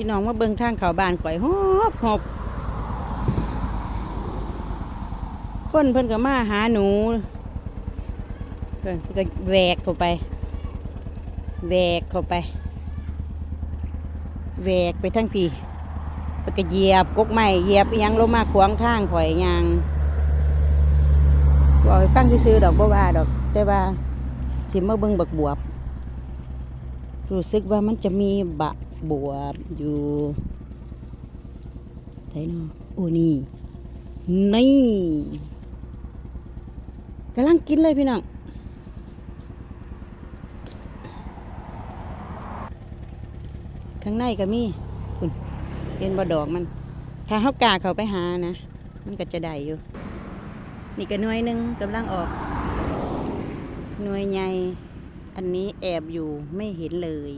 พี่น้องมาเบิ่งทางเขาบานข่อยหอบหอบคนเพิ่นก็มาหาหนูเพิ่นก็แหวกเข้าไปแหวกเข้าไปแหวกไปทั้งพี่เพิ่นก็เหยียบกกไม้เหยียบอิหยังลงมาขวางทางข่อยยางบอกให้ฟังซื่อดอกบ่ว่าดอก แต่ว่าสิมาเบิ่งบักบวบรู้สึกว่ามันจะมีบะ บวบอยู่ใช่เนาะโอ้นี่ นี่กำลังกินเลยพี่น้องข้างในก็มีคุณเห็นบ่ดอกมัน ถ้าเขากาเขาไปหานะ มันก็จะได้อยู่ นี่ก็หน่วยหนึ่งกำลังออก หน่วยใหญ่ อันนี้แอบอยู่ไม่เห็นเลย